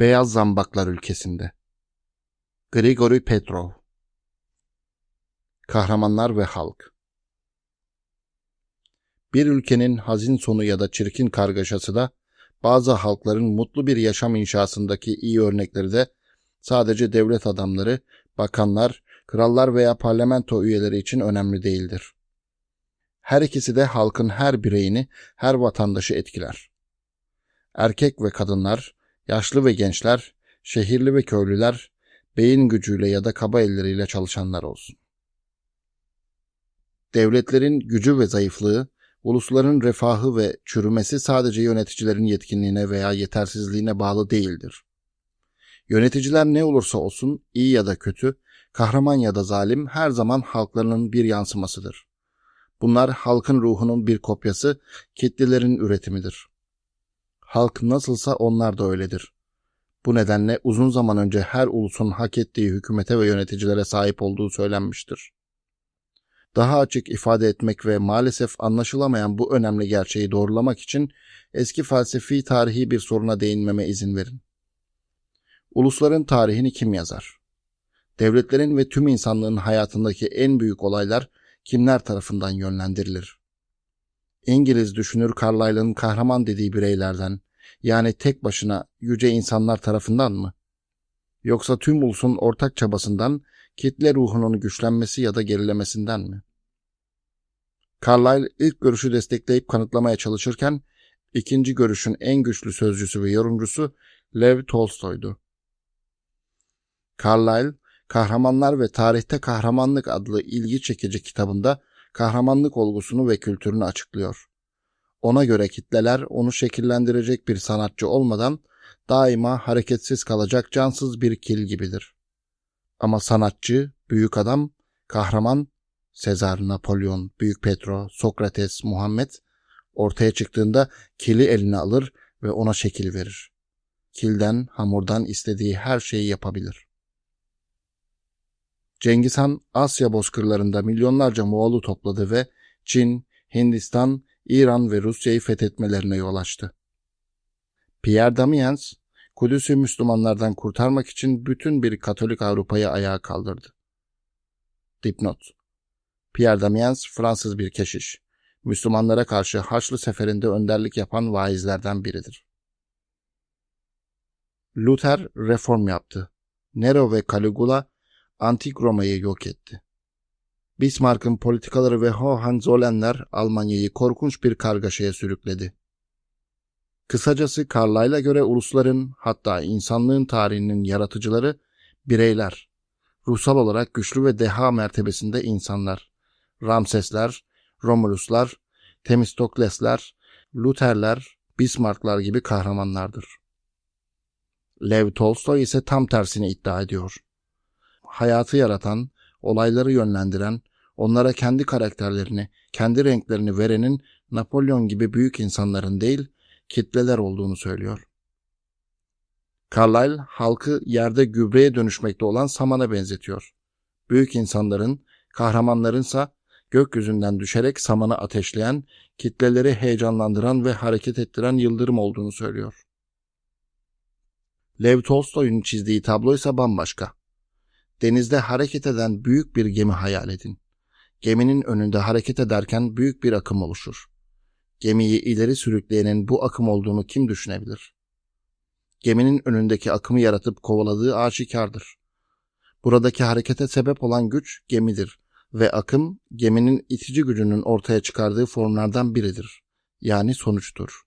Beyaz Zambaklar ülkesinde. Grigori Petrov Kahramanlar ve Halk Bir ülkenin hazin sonu ya da çirkin kargaşası da bazı halkların mutlu bir yaşam inşasındaki iyi örnekleri de sadece devlet adamları, bakanlar, krallar veya parlamento üyeleri için önemli değildir. Her ikisi de halkın her bireyini, her vatandaşı etkiler. Erkek ve kadınlar, yaşlı ve gençler, şehirli ve köylüler, beyin gücüyle ya da kaba elleriyle çalışanlar olsun. Devletlerin gücü ve zayıflığı, ulusların refahı ve çürümesi sadece yöneticilerin yetkinliğine veya yetersizliğine bağlı değildir. Yöneticiler ne olursa olsun, iyi ya da kötü, kahraman ya da zalim her zaman halklarının bir yansımasıdır. Bunlar halkın ruhunun bir kopyası, kitlelerin üretimidir. Halk nasılsa onlar da öyledir. Bu nedenle uzun zaman önce her ulusun hak ettiği hükümete ve yöneticilere sahip olduğu söylenmiştir. Daha açık ifade etmek ve maalesef anlaşılamayan bu önemli gerçeği doğrulamak için eski felsefi tarihi bir soruna değinmeme izin verin. Ulusların tarihini kim yazar? Devletlerin ve tüm insanlığın hayatındaki en büyük olaylar kimler tarafından yönlendirilir? İngiliz düşünür Carlyle'ın kahraman dediği bireylerden, yani tek başına yüce insanlar tarafından mı? Yoksa tüm ulusun ortak çabasından, kitle ruhunun güçlenmesi ya da gerilemesinden mi? Carlyle ilk görüşü destekleyip kanıtlamaya çalışırken, ikinci görüşün en güçlü sözcüsü ve yorumcusu Lev Tolstoy'du. Carlyle, Kahramanlar ve Tarihte Kahramanlık adlı ilgi çekici kitabında kahramanlık olgusunu ve kültürünü açıklıyor. Ona göre kitleler onu şekillendirecek bir sanatçı olmadan daima hareketsiz kalacak cansız bir kil gibidir. Ama sanatçı, büyük adam, kahraman, Sezar, Napolyon, Büyük Petro, Sokrates, Muhammed ortaya çıktığında kili eline alır ve ona şekil verir. Kilden, hamurdan istediği her şeyi yapabilir. Cengiz Han Asya bozkırlarında milyonlarca Moğol'u topladı ve Çin, Hindistan, İran ve Rusya'yı fethetmelerine yol açtı. Pierre Damiens, Kudüs'ü Müslümanlardan kurtarmak için bütün bir Katolik Avrupa'yı ayağa kaldırdı. Dipnot Pierre Damiens Fransız bir keşiş. Müslümanlara karşı Haçlı Seferi'nde önderlik yapan vaizlerden biridir. Luther reform yaptı. Nero ve Caligula Antik Roma'yı yok etti. Bismarck'ın politikaları ve Hohenzollernler Almanya'yı korkunç bir kargaşaya sürükledi. Kısacası Carlyle'a göre ulusların hatta insanlığın tarihinin yaratıcıları bireyler. Ruhsal olarak güçlü ve deha mertebesinde insanlar. Ramsesler, Romuluslar, Temistoklesler, Lutherler, Bismarcklar gibi kahramanlardır. Lev Tolstoy ise tam tersini iddia ediyor. Hayatı yaratan, olayları yönlendiren, onlara kendi karakterlerini, kendi renklerini verenin Napolyon gibi büyük insanların değil, kitleler olduğunu söylüyor. Carlyle halkı yerde gübreye dönüşmekte olan samana benzetiyor. Büyük insanların, kahramanlarınsa gökyüzünden düşerek samanı ateşleyen, kitleleri heyecanlandıran ve hareket ettiren yıldırım olduğunu söylüyor. Lev Tolstoy'un çizdiği tablo ise bambaşka. Denizde hareket eden büyük bir gemi hayal edin. Geminin önünde hareket ederken büyük bir akım oluşur. Gemiyi ileri sürükleyenin bu akım olduğunu kim düşünebilir? Geminin önündeki akımı yaratıp kovaladığı aşikardır. Buradaki harekete sebep olan güç gemidir ve akım geminin itici gücünün ortaya çıkardığı formlardan biridir. Yani sonuçtur.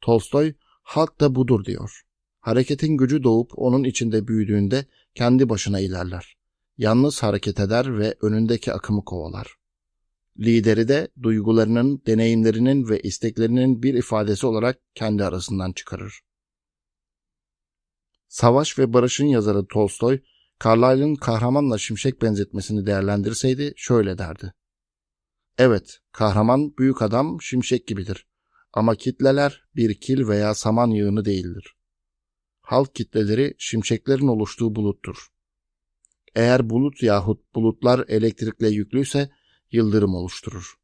Tolstoy, halk da budur diyor. Hareketin gücü doğup onun içinde büyüdüğünde kendi başına ilerler. Yalnız hareket eder ve önündeki akımı kovalar. Lideri de duygularının, deneyimlerinin ve isteklerinin bir ifadesi olarak kendi arasından çıkarır. Savaş ve Barış'ın yazarı Tolstoy, Carlyle'ın kahramanla şimşek benzetmesini değerlendirseydi şöyle derdi. Evet, kahraman büyük adam şimşek gibidir. Ama kitleler bir kil veya saman yığını değildir. Halk kitleleri şimşeklerin oluştuğu buluttur. Eğer bulut yahut bulutlar elektrikle yüklüyse yıldırım oluşturur.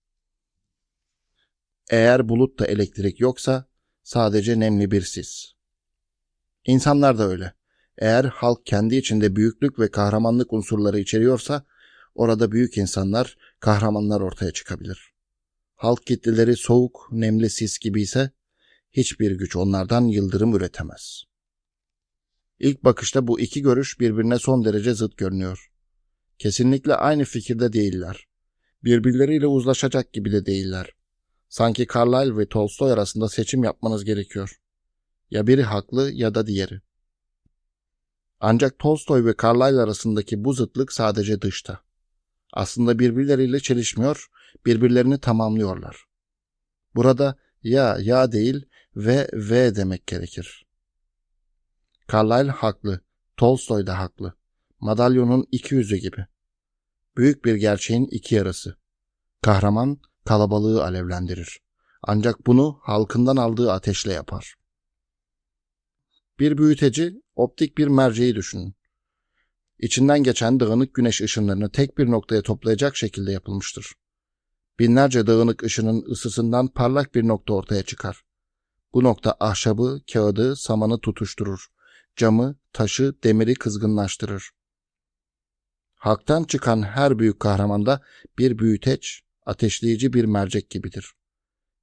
Eğer bulutta elektrik yoksa sadece nemli bir sis. İnsanlar da öyle. Eğer halk kendi içinde büyüklük ve kahramanlık unsurları içeriyorsa, orada büyük insanlar, kahramanlar ortaya çıkabilir. Halk kitleleri soğuk, nemli sis gibi ise, hiçbir güç onlardan yıldırım üretemez. İlk bakışta bu iki görüş birbirine son derece zıt görünüyor. Kesinlikle aynı fikirde değiller. Birbirleriyle uzlaşacak gibi de değiller. Sanki Carlyle ve Tolstoy arasında seçim yapmanız gerekiyor. Ya biri haklı ya da diğeri. Ancak Tolstoy ve Carlyle arasındaki bu zıtlık sadece dışta. Aslında birbirleriyle çelişmiyor, birbirlerini tamamlıyorlar. Burada ya ya değil ve ve demek gerekir. Carlyle haklı, Tolstoy da haklı. Madalyonun iki yüzü gibi. Büyük bir gerçeğin iki yarısı. Kahraman kalabalığı alevlendirir. Ancak bunu halkından aldığı ateşle yapar. Bir büyüteci, optik bir merceği düşünün. İçinden geçen dağınık güneş ışınlarını tek bir noktaya toplayacak şekilde yapılmıştır. Binlerce dağınık ışının ısısından parlak bir nokta ortaya çıkar. Bu nokta ahşabı, kağıdı, samanı tutuşturur. Camı, taşı, demiri kızgınlaştırır. Halktan çıkan her büyük kahramanda bir büyüteç, ateşleyici bir mercek gibidir.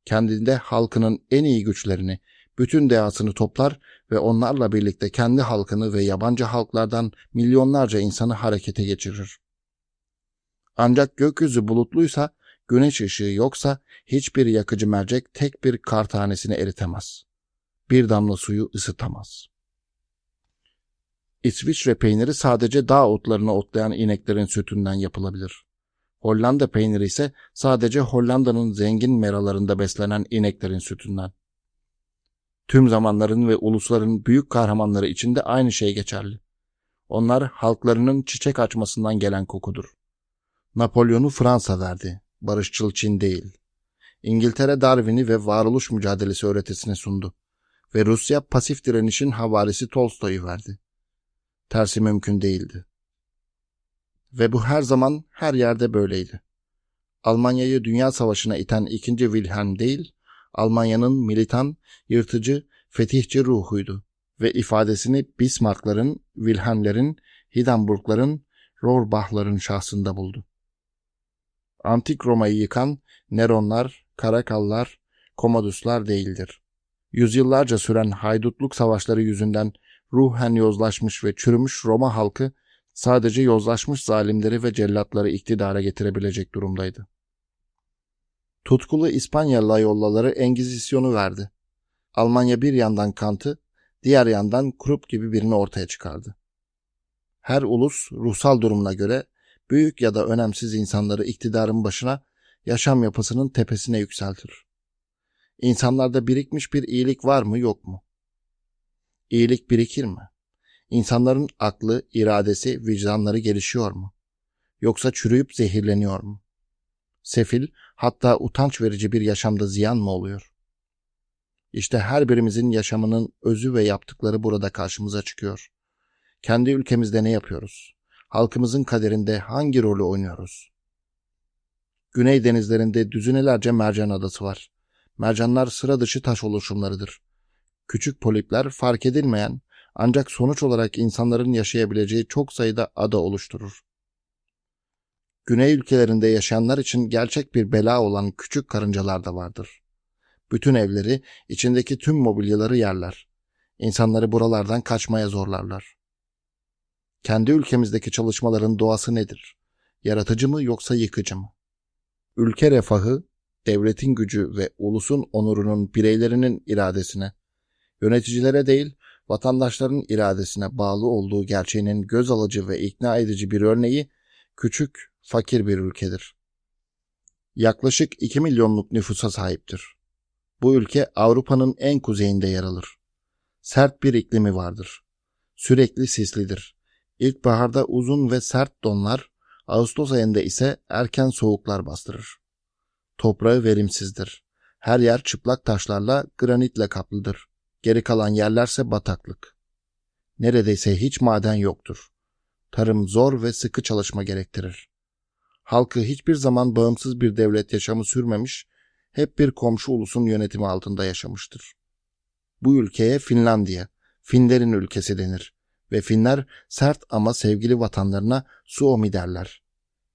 Kendinde halkının en iyi güçlerini, bütün dehasını toplar ve onlarla birlikte kendi halkını ve yabancı halklardan milyonlarca insanı harekete geçirir. Ancak gökyüzü bulutluysa, güneş ışığı yoksa hiçbir yakıcı mercek tek bir kar tanesini eritemez. Bir damla suyu ısıtamaz. İsviçre peyniri sadece dağ otlarını otlayan ineklerin sütünden yapılabilir. Hollanda peyniri ise sadece Hollanda'nın zengin meralarında beslenen ineklerin sütünden. Tüm zamanların ve ulusların büyük kahramanları için de aynı şey geçerli. Onlar halklarının çiçek açmasından gelen kokudur. Napolyon'u Fransa verdi, barışçıl Çin değil. İngiltere Darwin'i ve varoluş mücadelesi öğretisini sundu. Ve Rusya pasif direnişin havarisi Tolstoy'u verdi. Tersi mümkün değildi. Ve bu her zaman her yerde böyleydi. Almanya'yı Dünya Savaşı'na iten 2. Wilhelm değil, Almanya'nın militan, yırtıcı, fetihçi ruhuydu ve ifadesini Bismarck'ların, Wilhelm'lerin, Hindenburg'ların, Rohrbach'ların şahsında buldu. Antik Roma'yı yıkan Neronlar, Karakallar, Komoduslar değildir. Yüzyıllarca süren haydutluk savaşları yüzünden ruhen yozlaşmış ve çürümüş Roma halkı sadece yozlaşmış zalimleri ve cellatları iktidara getirebilecek durumdaydı. Tutkulu İspanya yollaları Engizisyonu verdi. Almanya bir yandan Kant'ı, diğer yandan Krupp gibi birini ortaya çıkardı. Her ulus ruhsal durumuna göre büyük ya da önemsiz insanları iktidarın başına yaşam yapısının tepesine yükseltir. İnsanlarda birikmiş bir iyilik var mı yok mu? İyilik birikir mi? İnsanların aklı, iradesi, vicdanları gelişiyor mu? Yoksa çürüyüp zehirleniyor mu? Sefil, hatta utanç verici bir yaşamda ziyan mı oluyor? İşte her birimizin yaşamının özü ve yaptıkları burada karşımıza çıkıyor. Kendi ülkemizde ne yapıyoruz? Halkımızın kaderinde hangi rolü oynuyoruz? Güney denizlerinde düzinelerce mercan adası var. Mercanlar sıra dışı taş oluşumlarıdır. Küçük polipler fark edilmeyen ancak sonuç olarak insanların yaşayabileceği çok sayıda ada oluşturur. Güney ülkelerinde yaşayanlar için gerçek bir bela olan küçük karıncalar da vardır. Bütün evleri, içindeki tüm mobilyaları yerler. İnsanları buralardan kaçmaya zorlarlar. Kendi ülkemizdeki çalışmaların doğası nedir? Yaratıcı mı yoksa yıkıcı mı? Ülke refahı, devletin gücü ve ulusun onurunun bireylerinin iradesine, yöneticilere değil vatandaşların iradesine bağlı olduğu gerçeğinin göz alıcı ve ikna edici bir örneği küçük, fakir bir ülkedir. Yaklaşık 2 milyonluk nüfusa sahiptir. Bu ülke Avrupa'nın en kuzeyinde yer alır. Sert bir iklimi vardır. Sürekli sislidir. İlkbaharda uzun ve sert donlar, Ağustos ayında ise erken soğuklar bastırır. Toprağı verimsizdir. Her yer çıplak taşlarla, granitle kaplıdır. Geri kalan yerlerse bataklık. Neredeyse hiç maden yoktur. Tarım zor ve sıkı çalışma gerektirir. Halkı hiçbir zaman bağımsız bir devlet yaşamı sürmemiş, hep bir komşu ulusun yönetimi altında yaşamıştır. Bu ülkeye Finlandiya, Finlerin ülkesi denir ve Finler sert ama sevgili vatanlarına Suomi derler.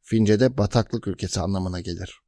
Fince'de bataklık ülkesi anlamına gelir.